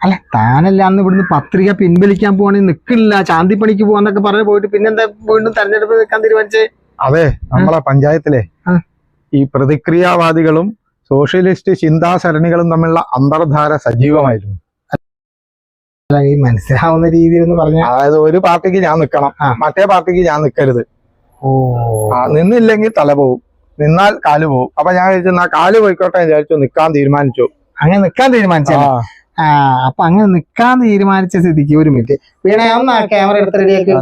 അല്ല താനല്ല അന്ന് ഇവിടുന്ന് പത്രിക പിൻവലിക്കാൻ പോവാണെങ്കിൽ നിക്കില്ല ചാന്തിപ്പണിക്ക് പോവാന്നൊക്കെ പറഞ്ഞു പോയിട്ട് പിന്നെന്താ വീണ്ടും തെരഞ്ഞെടുപ്പ് നിൽക്കാൻ തീരുമാനിച്ചേ? അതെ നമ്മളെ പഞ്ചായത്തിലെ ഈ പ്രതിക്രിയാവാദികളും സോഷ്യലിസ്റ്റ് ചിന്താസരണികളും തമ്മിലുള്ള അന്തർധാര സജീവമായിരുന്നു. ഈ മനസ്സിലാവുന്ന രീതി എന്ന് പറഞ്ഞ അതായത് ഒരു പാർട്ടിക്ക് ഞാൻ നിൽക്കണം. മറ്റേ പാർട്ടിക്ക് ഞാൻ നിൽക്കരുത് ഓ. നിന്നില്ലെങ്കിൽ തല പോവും നിന്നാൽ കാൽ പോവും. അപ്പൊ ഞാൻ വിചാരിച്ചു "എന്നാ കാൽ പോയിക്കോട്ടെ വിചാരിച്ചു നിൽക്കാൻ തീരുമാനിച്ചു. അങ്ങനെ നിക്കാൻ തീരുമാനിച്ചല്ലേ? ആ, അപ്പൊ അങ്ങനെ നിക്കാൻ തീരുമാനിച്ച സ്ഥിതിക്ക് ഒരു മിനിറ്റ് വീണ ഒന്ന് ക്യാമറ എടുത്ത് റെഡിയാക്കി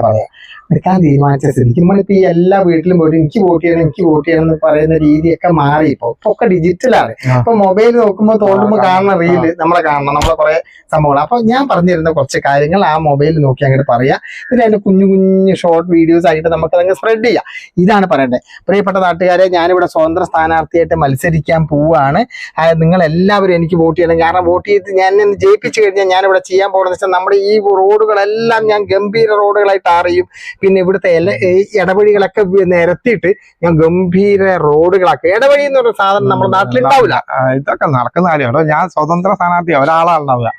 പറയാം. നിൽക്കാൻ തീരുമാനിച്ച സ്ഥിതിക്ക് നമ്മളിപ്പോ ഈ എല്ലാ വീട്ടിലും പോയിട്ട് എനിക്ക് വോട്ട് ചെയ്യണം എനിക്ക് വോട്ട് ചെയ്യണം എന്ന് പറയുന്ന രീതിയൊക്കെ മാറി ഇപ്പൊ. ഇപ്പൊ ഒക്കെ ഡിജിറ്റലാണ്. ഇപ്പൊ മൊബൈൽ നോക്കുമ്പോൾ തോന്നുമ്പോൾ കാണുന്ന. റീൽ നമ്മളെ കാണണം. നമ്മളെ കുറെ സംഭവങ്ങൾ അപ്പൊ ഞാൻ പറഞ്ഞിരുന്ന കുറച്ച് കാര്യങ്ങൾ ആ മൊബൈൽ നോക്കി അങ്ങോട്ട് പറയാം. പിന്നെ അതിന്റെ കുഞ്ഞു കുഞ്ഞു ഷോർട്ട് വീഡിയോസ് ആയിട്ട് നമുക്ക് അതങ്ങ് സ്പ്രെഡ് ചെയ്യാം. ഇതാണ് പറയേണ്ടത് പ്രിയപ്പെട്ട നാട്ടുകാരെ ഞാനിവിടെ സ്വതന്ത്ര സ്ഥാനാർത്ഥിയായിട്ട് മത്സരിക്കാൻ പോവുകയാണ് നിങ്ങൾ എല്ലാവരും എനിക്ക് വോട്ട് ചെയ്യണം. കാരണം വോട്ട് ചെയ്ത് ഞാൻ ഇന്ന് ജയിപ്പിച്ചു കഴിഞ്ഞാൽ ഞാനിവിടെ ഇവിടെ ചെയ്യാൻ പോകുന്നത് വെച്ചാൽ നമ്മുടെ ഈ റോഡുകളെല്ലാം ഞാൻ ഗംഭീര റോഡുകളായിട്ട് അറിയും പിന്നെ ഇവിടുത്തെ എല്ലാ ഈ ഇടവഴികളൊക്കെ നിരത്തിയിട്ട് ഞാൻ ഗംഭീര റോഡുകളൊക്കെ. ഇടവഴി എന്ന് പറഞ്ഞ സാധനം നമ്മുടെ നാട്ടിലുണ്ടാവില്ല ഉണ്ടാവില്ല ഇതൊക്കെ നടക്കുന്ന കാര്യമാണോ. ഞാൻ സ്വതന്ത്ര സ്ഥാനാർത്ഥി ഒരാളാണുണ്ടാവുക.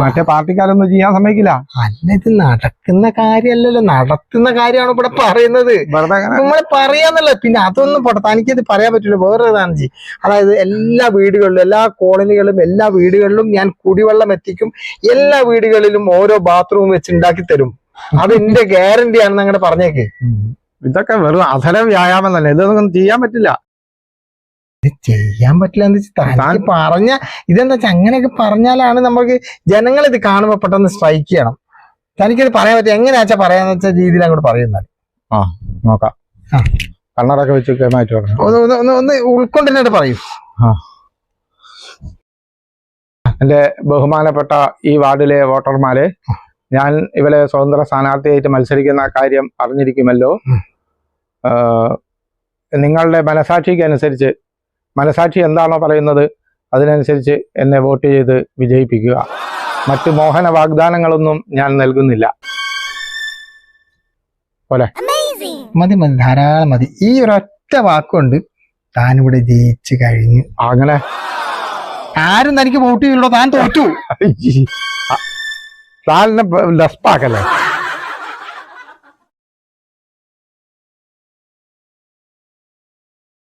മറ്റേ പാർട്ടിക്കാരൊന്നും ചെയ്യാൻ സമ്മതിക്കില്ല. അല്ല ഇത് നടക്കുന്ന കാര്യമല്ലല്ലോ. നടത്തുന്ന കാര്യമാണ് ഇവിടെ പറയുന്നത്. നമ്മൾ പറയാന്നല്ല. പിന്നെ അതൊന്നും പോട്ടെ തനിക്കത് പറയാൻ പറ്റില്ല. വേറെ ഇതാണ് ജി. അതായത് എല്ലാ വീടുകളിലും എല്ലാ കോളനികളിലും എല്ലാ വീടുകളിലും ഞാൻ കുടിവെള്ളം എത്തിക്കും. എല്ലാ വീടുകളിലും ഓരോ ബാത്റൂം വെച്ച് ഉണ്ടാക്കി തരും. അത് എന്റെ ഗ്യാരണ്ടി ആണെന്ന് അങ്ങോട്ട് പറഞ്ഞേക്ക്. ഇതൊക്കെ വെറും അധര വ്യായാമം തന്നെ. ഇതൊന്നും ചെയ്യാൻ പറ്റില്ല. ചെയ്യാൻ പറ്റില്ല എന്ന് വെച്ചാൽ പറഞ്ഞ ഇതെന്താ വെച്ചാൽ അങ്ങനെയൊക്കെ പറഞ്ഞാലാണ് നമുക്ക് ജനങ്ങൾ ഇത് കാണുമ്പോൾ പെട്ടെന്ന് സ്ട്രൈക്ക് ചെയ്യണം. തനിക്കത് പറയാൻ പറ്റും എങ്ങനെയാച്ചാ പറയാന്ന് വെച്ച രീതിയിൽ അങ്ങോട്ട് പറയുന്നത് നോക്കാം. ആ. കണ്ണടൊക്കെ വെച്ച് മാറ്റി ഒന്ന് ഒന്ന് ഒന്ന് ഒന്ന് ഉൾക്കൊണ്ടിട്ട് പറയൂ. എന്റെ ബഹുമാനപ്പെട്ട ഈ വാർഡിലെ വോട്ടർമാരെ ഞാൻ ഇവരെ സ്വതന്ത്ര സ്ഥാനാർത്ഥിയായിട്ട് മത്സരിക്കുന്ന കാര്യം അറിഞ്ഞിരിക്കുമല്ലോ. നിങ്ങളുടെ മനസാക്ഷിക്ക് അനുസരിച്ച് മനസാക്ഷി എന്താണോ പറയുന്നത് അതിനനുസരിച്ച് എന്നെ വോട്ട് ചെയ്ത് വിജയിപ്പിക്കുക. മറ്റു മോഹന വാഗ്ദാനങ്ങളൊന്നും ഞാൻ നൽകുന്നില്ല. മതി മതി ധാരാളം മതി. ഈ ഒരൊറ്റ വാക്കുകൊണ്ട് താനിവിടെ ജയിച്ചു കഴിഞ്ഞു. അങ്ങനെ? ആരും തനിക്ക് വോട്ട് ചെയ്യില്ലോ താൻ തോറ്റു. താലിനെ ഡസ്പാക്കല്ലേ?